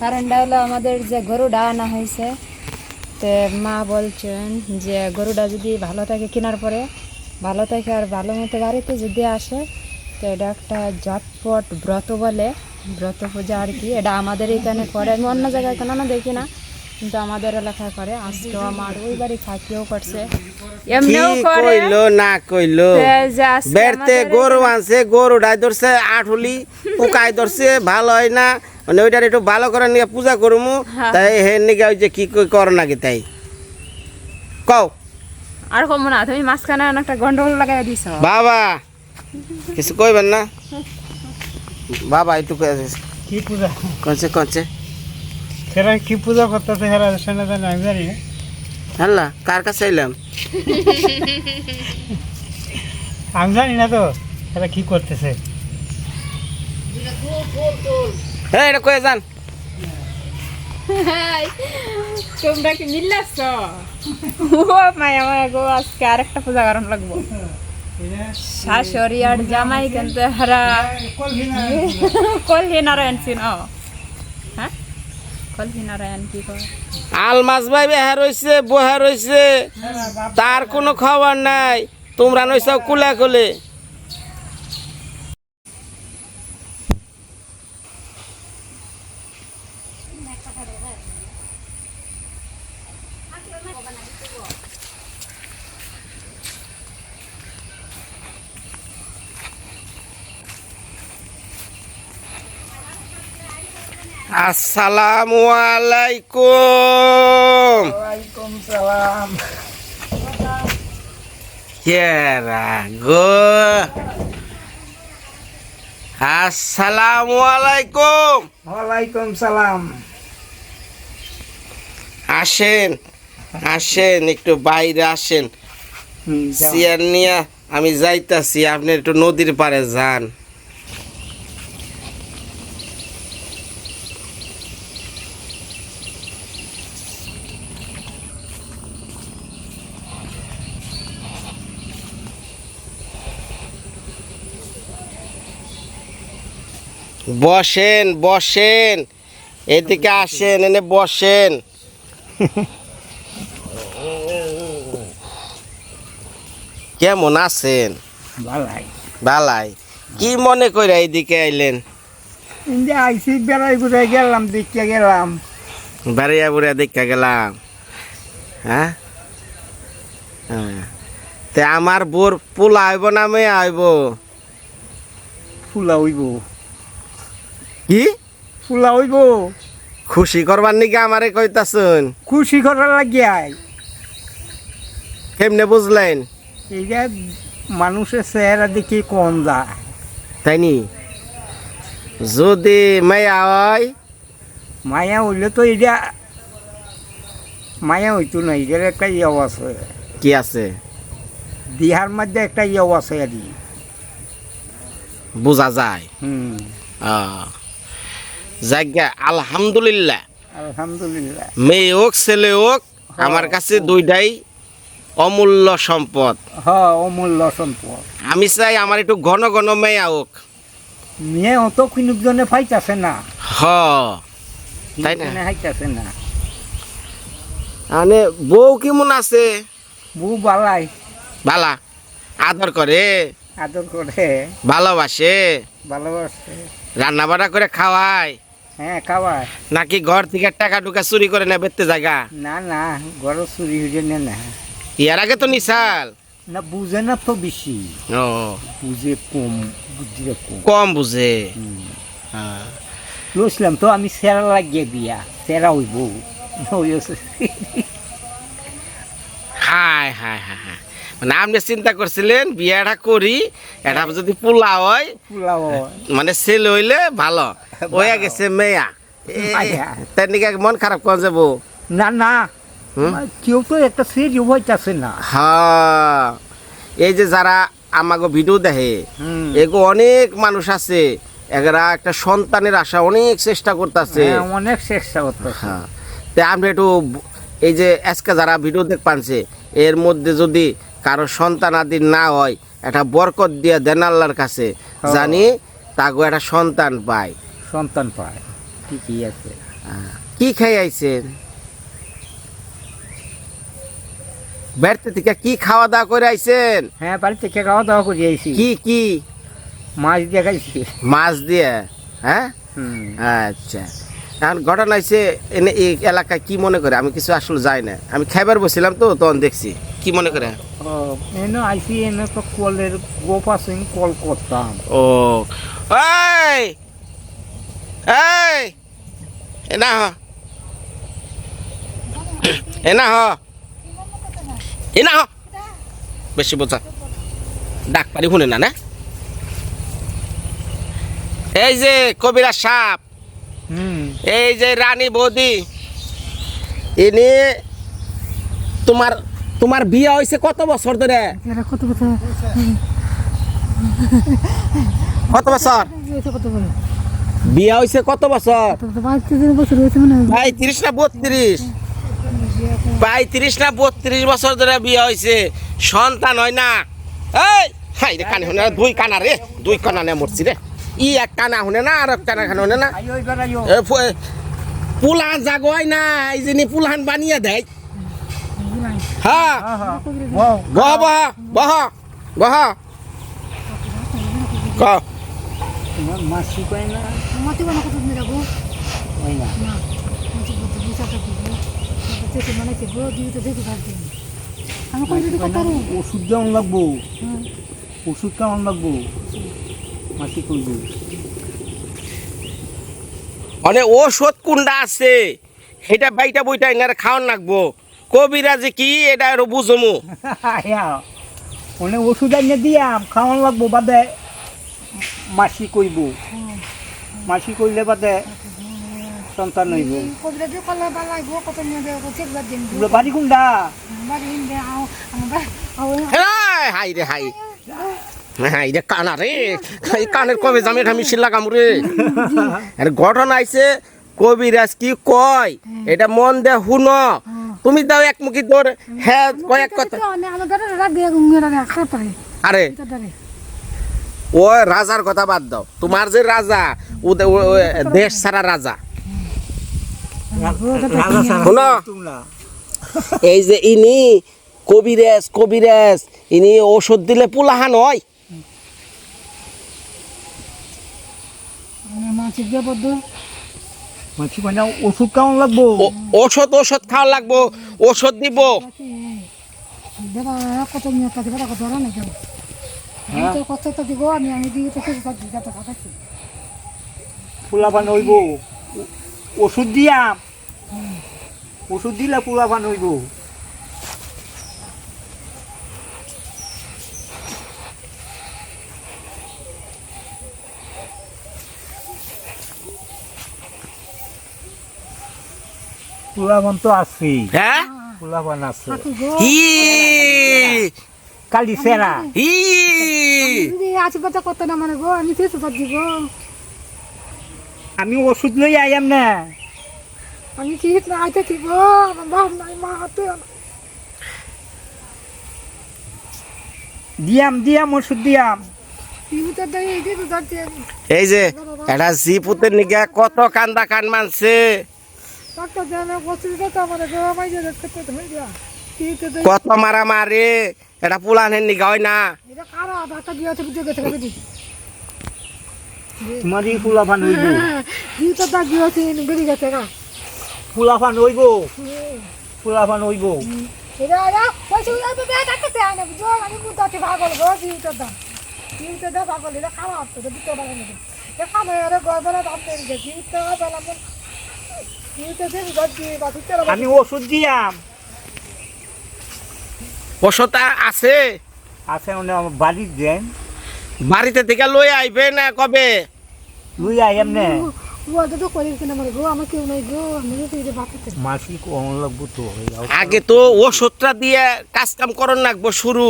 কারণটা হলো আমাদের যে গরুটা আনা হয়েছে। তো মা বলছেন যে গরুটা যদি ভালো থাকে কেনার পরে, ভালো থাকে আর ভালো মতো বাড়িতে যদি আসে, তো এটা একটা জটপট ব্রত বলে, ব্রত পূজা আর কি। এটা আমাদের এখানে করে আমি অন্য জায়গায় কোনো দেখি না। কিন্তু আমাদের এলাকায় করে আজকেও আমার ওই বাড়ি থাকিও করছে। এমনিও করে। কইলো না কইলো? তো যে আজকে গরু আনছে ধরছে আঠুলি পোকাই ধরছে ভালো হয় না। মানে ওইটার একটু ভালো করে নিয়ে পূজা করমু। হ্যাঁ। তাই হে নিকে ওই যে কি কই কর নাকি তাই? কও। আর কম না তুমি মাঝখানে একটা গন্ডগোল লাগাই দিছ। বাবা কিছু কইবেন না? বাবা একটু কি পূজা? কনছে কনছে। সেরা কি পূজা করতেছে সেরা শুনে জানি আমি জানি না। হ্যাঁ কার কাছে এলাম? আমি জানি না তো সেরা কি করতেছে। হ্যাঁ এটা কয়ে যান। তোমরা কি মিল্লাছ ও মায়া মায়া গো আজকে আরেকটা পূজা কারণ লাগবো। শাশুড়ি আর জামাই কিন্তু হারা কলহি নারায়ণ চিন হ্যাঁ কলহি নারায়ণ কি কয় আলমাস ভাই বেহা রয়েছে বহা রয়েছে তার কোনো খবর নাই। তোমরা নইছ কুলা কুলে আসসালামু আলাইকুম। ওয়ালাইকুম সালাম। কেরা গো? আসসালামু আলাইকুম। ওয়ালাইকুম সালাম। আসেন আসেন একটু বাইরে আসেন। চেয়ার নিয়ে আমি যাইতাছি আপনি একটু নদীর পাড়ে যান। বসেন বসেন। এদিকে আসেন এনে বসেন। কেমন আছেন? ভালাই বালাই। কি মনে করে এইদিকে আইলেন? আইসি বেড়াই ঘুরে গেলাম দেখতে গেলাম। বাড়িয়া বুড়িয়া দেখা গেলাম। হ্যাঁ? হ্যাঁ। তে আমার বোর পোলা আইব না মেয়ে আইব ফুলা হইব। কি? ফুলা হইব। খুশি করবার নিকে আমারে কইতাছুন? খুশি করার লাগিয়াই কেমনে বুঝলেন? এইটা মানুষের চেহারা দেখে কম যায়। তাইনি যদি মেয়া হয়? মায়া হইলে তো এটা মায়া হইতো না এটার একটা ইয়েও আছে। কি আছে? বিহার মধ্যে একটা ইয়েও আছে আর বোঝা যায়। হুম। জায়গা আলহামদুলিল্লাহ। আলহামদুলিল্লাহ। মেয়ে হোক ছেলে হোক আমার কাছে দুইটাই অমূল্য সম্পদ। হ অমূল্য সম্পদ। আমি চাই আমার একটু ঘন ঘন মেয়া হোক। মেয়ে অত কিনুকজনে ফাইতাছে না। হ। তাই না? হাইতাছে না। মানে বউ কেমন আছে? বউ বালাই। বালা। আদর করে? আদর করে। ভালোবাসে? ভালোবাসে। রান্না বান্না করে খাওয়ায়? হ্যাঁ খাওয়ায়। নাকি ঘর থেকে টাকা টুকা চুরি করে না জায়গা? না না ঘর চুরি হয়ে নে না। ইয়ার আগে তো নিশাল। না বুঝে না তো বেশি। ও। বুঝে কম বুঝিয়ে কম। কম বুঝে। হ্যাঁ। লইছিলাম তো আমি সেরা লাগিয়ে বিয়া সেরা হইব। হায় হায় হায়। মানে আপনি চিন্তা করছিলেন বিয়াটা করি এটা যদি পোলা হয় মানে সেল হইলে ভালো। হয়ে গেছে মেয়া। তার নিকে মন খারাপ করে যাব? না না? কেউ তো একটা সেরি হইতাছে না। হ্যাঁ। এই যে যারা আমাকে ভিডিও দেখে। এগো অনেক মানুষ আছে এরা একটা সন্তানের আশা অনেক চেষ্টা করতেছে। হ্যাঁ, অনেক চেষ্টা করতেছে। হ্যাঁ। তা আপনি একটু এই যে আজকে যারা ভিডিও দেখ পানছে এর মধ্যে যদি কারও সন্তান আদি না হয় একটা বরকত দিয়ে দেন আল্লাহর কাছে জানি তাগো একটা সন্তান পায়। সন্তান পায়। ঠিকই আছে। কি খাই আইছেন বেড়তে থেকে কি খাওয়া দাওয়া করে আইছেন? হ্যাঁ বাড়ি থেকে খাওয়া দাওয়া করে আইছি। কি কি? মাছ দিয়ে খাইছি। মাছ দিয়ে? হ্যাঁ? আচ্ছা। এখন ঘটনা হয়েছে এনে এই এলাকায় কি মনে করে? আমি কিছু আসলে যাই না। আমি খাইবার বসছিলাম তো তখন দেখছি। কি মনে করে? এনে আইসি এনে তো কলের গোপ আছে কল করতাম। ও। এই! এই! এ না হ। এ না হ। এ না হ। বেশি বোঝা। ডাক পারি শুনে না না? এই যে কবিরা সাপ। এই যে রানী বৌদি। ইনি তোমার তোমার বিয়ে হয়েছে কত বছর ধরে? কত বছর? কত বলে বিয়ে হয়েছে কত বছর? বাইশ তেইশ বছর হয়েছে মনে হয়। ভাই তিরিশ না বত্রিশ? ভাই তিরিশ না বত্রিশ বছর ধরে বিয়ে হয়েছে সন্তান হয় না। এই হাই রে কানে শুনে দুই কানা রে দুই কানা নে মরছি রে। ই এক কানা শুনে না আর এক কানা খানে শুনে না। পুলান জাগোয় না এই যিনি পুলান বানিয়ে দেয়। হ্যাঁ। বউ বহ বহ বহ বহ। ক। মাসি না ওই না না বুঝাতে দিব মানে কি দিয়ে তো দেখে থাকবে আমি কই যদি কথা রে ওষুধ কেমন লাগবো? ওষুধ কেমন লাগবো? মাসি কইবো। মানে ওষুধ কুন্ডা আছে। সেটা বাইটা বইটা এনারে খাওয়ান লাগবো। কবিরাজি কি এটা আরও বুঝমু। অনেক ওষুধ আনিয়ে দিয়াম খাওয়ান লাগবো বাদে মাসি কইব। মাসি কইলে বাদে সন্তান হইব। বাড়ি কোনটা হেই, রে হাই। হাই রে কানা রে। কানের কবে জামে মিছিল লাগাম রে আর ঘটনা আইছে কবিরাজ কি কয়? এটা মন দে শুন। তুমি দাও এক মুখি তোর। হ্যাঁ কয়েক কথা। আরে। ও রাজার কথা বাদ দাও। তোমার যে রাজা ও দেশ সারা রাজা। শোনো। এই যে ইনি কবিরাজ কবিরাজ ইনি ওষুধ দিলে পুলাহান হয়। মাছি দিয়ে বদ্ধ মাসি কই না ওষুধ কেমন লাগবো। ও- ওষুধ ওষুধ খাওয়া লাগবো ওষুধ দিব দেবা কত নিয়ে কাছে বেড়া কত না কেন কত তো দিব আমি আমি দিয়ে তো কিছু থাকি কথা কি পোলাপান হইব। ওষুধ দিয়া। ওষুধ দিলে পোলাপান হইব। পোলাপান তো আছে। হ্যাঁ? পোলাপান আছে। ই কালি সেরা। ই না মানে গো আমি গো। আমি ওষুধ লই আইয়াম না। আমি কি আইতে কি গো? আমার বাপ নাই মা হাতে দিয়াম দিয়াম ওষুধ দিয়াম। এই যে এটা জিপুতের নিগা কত কান্দা কান মানছে। কত মারা মারে এটা পুলানের নিগা হয় না তোমারই পোলাপান হইব। পোলাপান হইব। পোলাপান হইব। পাগল পাগল আমি ওষুধ দিয়াম। ওষুধ আছে? আছে মানে আমার বাড়ির দেন। বাড়িতে থেকে লই আইবে না কবে? লুই আইয়াম না আগে তো ওষুধটা দিয়ে কাজ কাম করন লাগবো শুরু।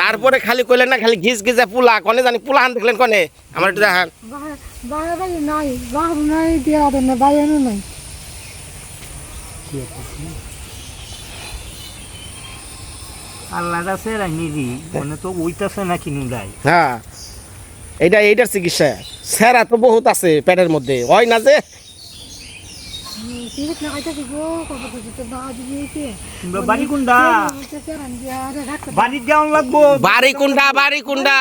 তারপরে খালি কইলেন না খালি ঘিস ঘিসে পুলা। কনে জানি পুলা হান দেখলেন কনে? আমার একটু দেখান। নাই নাই বাইরে নাই। আল্লাহ মানে তো ওইটাছে না কিনু দাই হ্যাঁ এইটার চিকিৎসা। তো বহুত আছে পেটের মধ্যে। হয় না যে? বাড়ি কোনটা? বাড়ির যাওয়া লাগবো। বাড়ি কুন্ডা বাড়ি কুন্ডা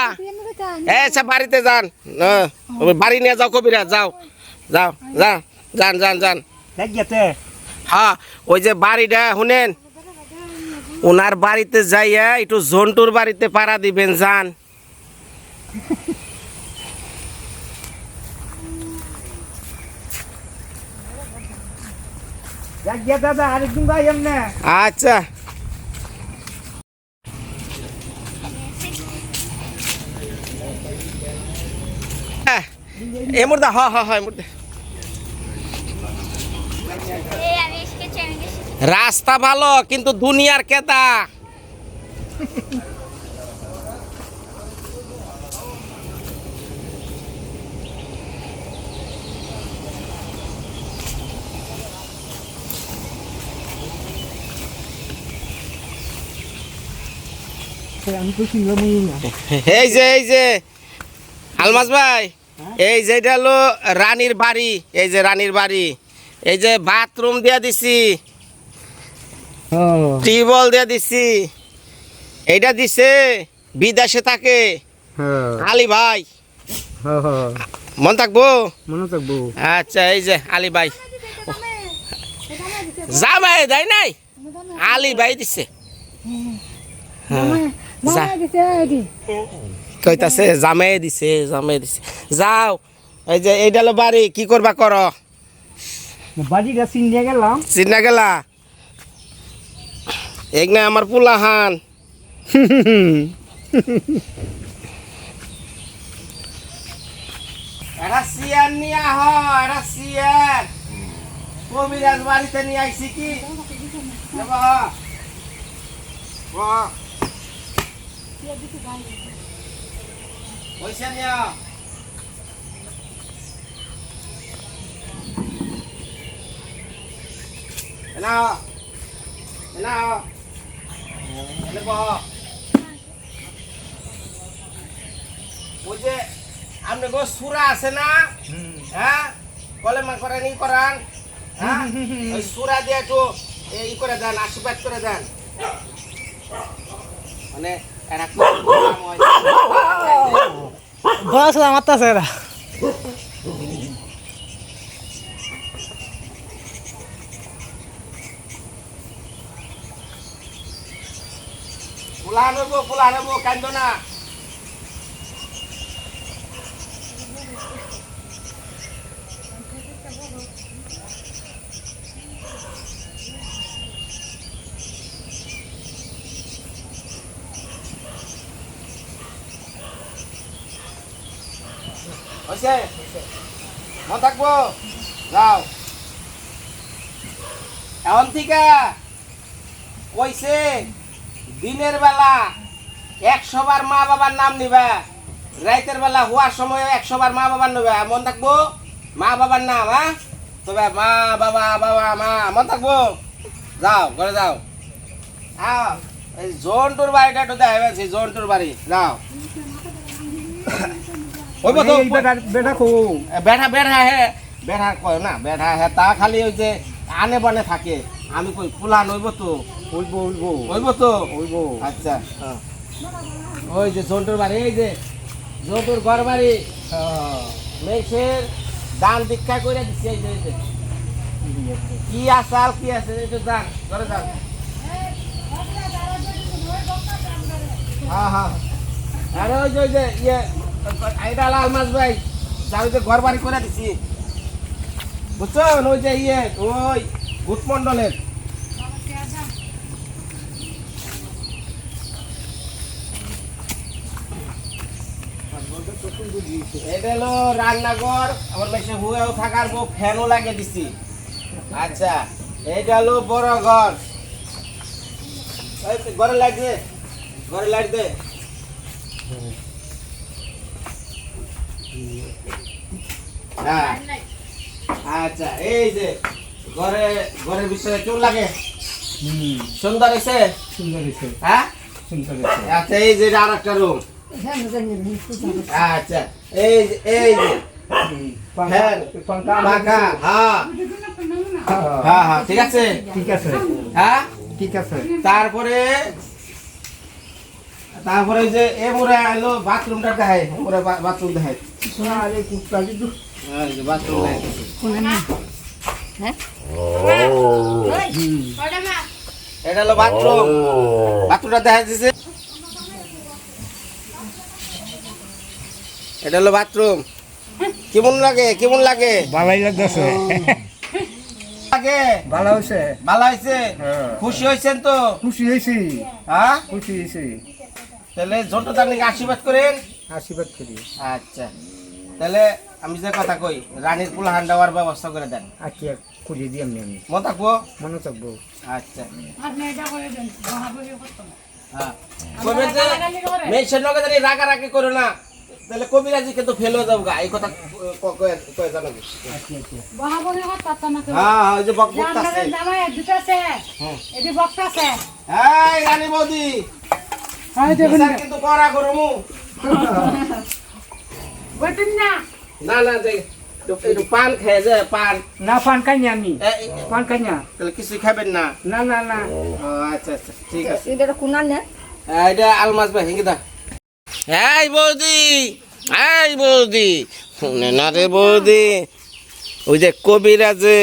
এ সে বাড়িতে যান। হ্যাঁ, বাড়ি নিয়ে যাও কবিরা যাও। যাও যাও যান যান। যান হ্যাঁ ওই যে বাড়িটা শুনেন? ওনার বাড়িতে যাইয়া একটু জন্টুর বাড়িতে পাড়া দিবেন যান। আচ্ছা। হ্যাঁ, এ মুর্দা হ হ এ মুর্দা এই আমি এসেছি আমি এসেছি রাস্তা ভালো, কিন্তু দুনিয়ার কেতা। এই যে এই যে আলমাস ভাই, এই যে এটা হলো রানীর বাড়ি, এই যে রানীর বাড়ি, এই যে বাথরুম দিয়া দিছি। টিউবওয়েল দিয়া দিছি। এইটা দিছে বিদেশে থাকে। আলী ভাই। মন থাকব? মনে থাকব। আচ্ছা এই যে আলী ভাই। জামাই দেয় নাই? আলী ভাই দিছে। কইতাছে জামাই দিছে জামাই দিছে। যাও এই যে এইটা বাড়ি কি করবা কর? বাড়িটা চিনিয়ে গেলাম। চিন্তা গেলা? এক না আমার পুলাহান সিয়ার নিয়ে আহ সিয়ার। কবিরাজ বাড়িতে নিয়ে আইছি কি? পয়সা নিয়ে। এনে বহ ওই যে আপনি গো সুরা আছে না? হ্যাঁ? কলেমা করেন ই করান। হ্যাঁ? ওই সুরা দিয়ে একটু ই করে দেন, আশীর্বাদ করে দেন। মানে এরা খুব আমার তো ফুলা নেব ফুলা নেব কান্দ না। হয়েছে মন থাকব? যাও। এখন থেকে কইছে দিনের বেলা একশো বার মা বাবার নাম নিবা রাইতের বেলা হওয়ার সময় একশো বার মা বাবার নেবে। মন থাকব? মা বাবার নাম হ্যাঁ? তবে মা বাবা বাবা মা মন থাকব? যাও ঘরে যাও। হ্যাঁ এই জোনটুর বাড়িটা একটু সেই জোনটুর বাড়ি। যাও। ওই তো এই বেটা কয় না বেড়া হে তা খালি ওই যে আনে বানে থাকে। আমি কই ফুলা নইব তো? ওইব ওইব হইব তো? ওইব আচ্ছা। ওই যে জন্টুর বাড়ি এই যে জন্টুর ঘর বাড়ি। মেঘের দান দীক্ষা করে দিচ্ছে এই যে। কি আসাল কি আছে? এই যে যান ঘরে যান। হ্যাঁ হ্যাঁ। আরে ওই যে ওই যে ইয়ে এটা লাল মাছ ভাই যা ওই যে ঘর বাড়ি করে দিছি। বুঝছ ওই যে ইয়ে ওই হলো রান্নাঘর, আমার থাকার লাগিয়ে দিছি। আচ্ছা এটা হলো বড় ঘর। ঘরে হ্যাঁ। আচ্ছা এই যে ঘরে ঘরের ভিতরে চুল লাগে? সুন্দর হয়েছে? সুন্দর হয়েছে। হ্যাঁ? করছে আচ্ছা এই যে আর একটা রুম। আচ্ছা এই এই যে। হ্যাঁ। হ্যাঁ, হ্যাঁ হ্যাঁ ঠিক আছে? ঠিক আছে। হ্যাঁ? ঠিক আছে। তারপরে তারপরে যে এ মোরে আইলো বাথরুমটা দেখায় মোরে বাথরুম দেখায় বাথরুম দেখায় ওটা এটা হলো বাথরুম। বাথরুমটা দেখা দিছে এটা হলো বাথরুম। কেমন লাগে? কেমন লাগে? ভালোই লাগতেছে। লাগে? ভালো হয়েছে। ভালো হয়েছে? হ্যাঁ। খুশি হয়েছেন তো? খুশি হয়েছি। হ্যাঁ? খুশি হয়েছি। তাহলে ছোট তার আশীর্বাদ করেন? আশীর্বাদ করি। আচ্ছা। তাহলে আমি যে কথা কই রানীর পুলাহান দেওয়ার ব্যবস্থা করে দেন। আজকে করিয়ে দিই আমি আমি। মন থাকব? মনে থাকব। আচ্ছা। হ্যাঁ। কইবেন যে মেয়েছেন লগে জানি রাগারাগি করো না তাহলে কবিরাজি কিন্তু ফেল হয়ে যাব গা এই কথা ক- কয়ে কয়ে জানাব হ্যাঁ হ্যাঁ ওই যে বক বকতাছে। হুম। এই রানী বৌদি। কিন্তু করা করমু। না। না যে একটু- পান খেয়ে যে পান। না পান খাইনি আমি। পান খাই না তাহলে কিছুই খাবেন না? না না না। আচ্ছা আচ্ছা ঠিক আছে। এটা কুনাল না? এটা আলমাস ভাই হিঙ্গি দা। এই বৌদি এই বৌদি শুনে না রে বৌদি। ওই যে কবিরাজে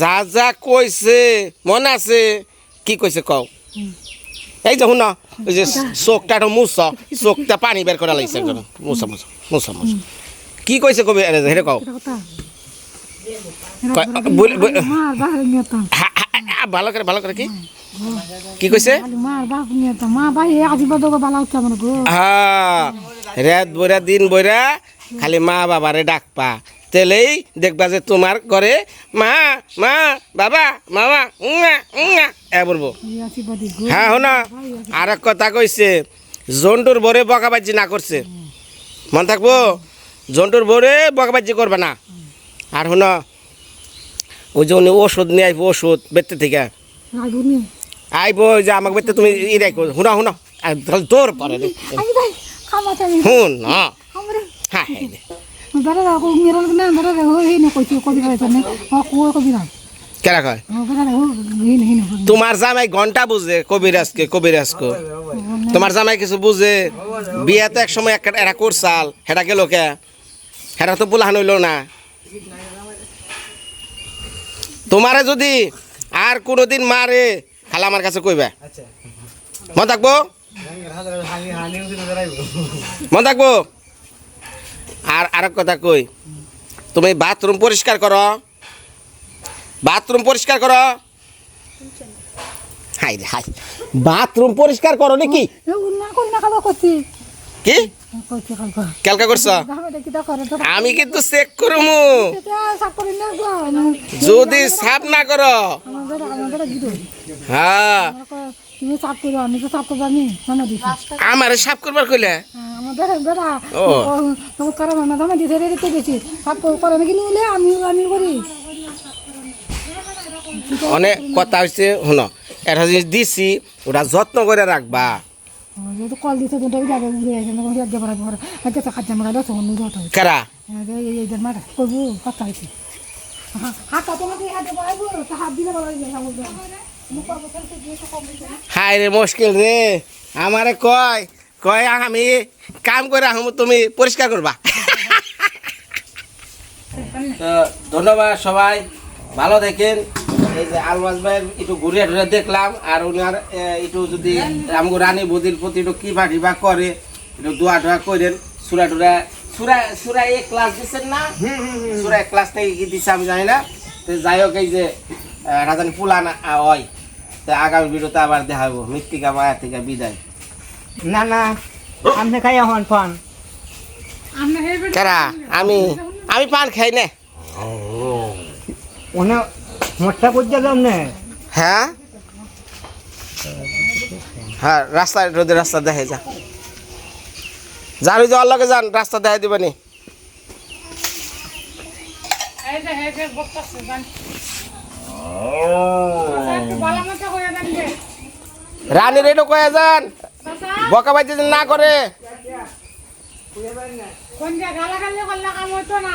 যা যা কইছে মনে আছে? কি কইছে কও? এই যে শুন ওই যে চোখটা মুছ চোখটা পানি বের করা লাগিছে মুছা মুছা মুছা মুছা। কি কইছে কবি? হেরে কও কয়- বল- বল- হা, হা, হা, ভালো করে ভালো করে কি? কি কইছে হ্যাঁ রাত বইরা দিন বইরা খালি মা বাবারে ডাকপা তেলেই দেখবা যে তোমার ঘরে মা মা বাবা মামা উঙা উঙা এ বলব হ্যাঁ শোনা আর এক কথা কইছে জন্টুর বরে বকাবাজি না করছে মন থাকব? জন্টুর বরে বকাবাজি করবে না। আর শোনো ওই যে উনি ওষুধ নিয়ে আইব ওষুধ বেতে থেকে। আইব যে আমাকে বেতে তুমি ই রাখো আর তাহলে তোর পরে হ্যাঁ হ্যাঁ। হ্যাঁ কয়? তোমার জামাই ঘণ্টা বুঝে কবিরাজকে কবিরাজকে। তোমার জামাই কিছু বুঝে বিয়ে তো এক সময় একটা এরা করছাল হেটা গেল কে? হেটা তো বুলাহান হইল না তোমারে যদি আর কোনোদিন মারে খালা আমার কাছে কইবা মন থাকব মন থাকব আর আরেক কথা কই তুমি বাথরুম পরিষ্কার করো বাথরুম পরিষ্কার করো হাই রে হাই বাথরুম পরিষ্কার করো নাকি কি করছ? আমি কিন্তু চেক করমু। যদি সাফ না করো। হ্যাঁ। আমারে করবার কইলে? অনেক কথা হচ্ছে শুনো এটা জিনিস দিছি ওটা যত্ন করে রাখবা। কল দিতে দুটো যাবে উড়ে আসে না কোনো একবার পরে আজকে তো খাদ্য মারা তখন নিয়ে যাওয়া কারা? এই এই মারা করব কথা হয়েছে। হাতটা তোমাকে হাতে পারব তা হাত দিলে ভালো হাই রে মুশকিল রে। আমারে কয় কয় আমি কাম করে আহম তুমি পরিষ্কার করবা। তো ধন্যবাদ সবাই ভালো দেখেন। এই যে আলমাস ভাইয়ের একটু ঘুরে ঘুরে দেখলাম আর ওনার এ, একটু যদি আমগো রানী বদির প্রতি একটু কি বা কিবা করে একটু দোয়া টোয়া করেন সুরা টুরা সুরা সুরা এক ক্লাস দিচ্ছেন না? সুরা ক্লাস থেকে কি দিচ্ছে আমি জানি না। তো যাই হোক এই যে আহ, রাজানি পুলান হয় তো আগামী ভিডিওতে আবার দেখা হব মৃত্তিকা মায়া থেকে বিদায়। না না আপনি খাই হন পান। আমি আমি পান খাই না। মোটটা করতে না হ্যাঁ? হ্যাঁ রাস্তা রোদে রাস্তা দেখে যা। যাওয়ার লগে যান রাস্তা দেখে দিবানি রানীর এটা কয়ে যান? বকা বাইতে না করে? কোন জায়গা গালাগালি করলে কাম হতো না?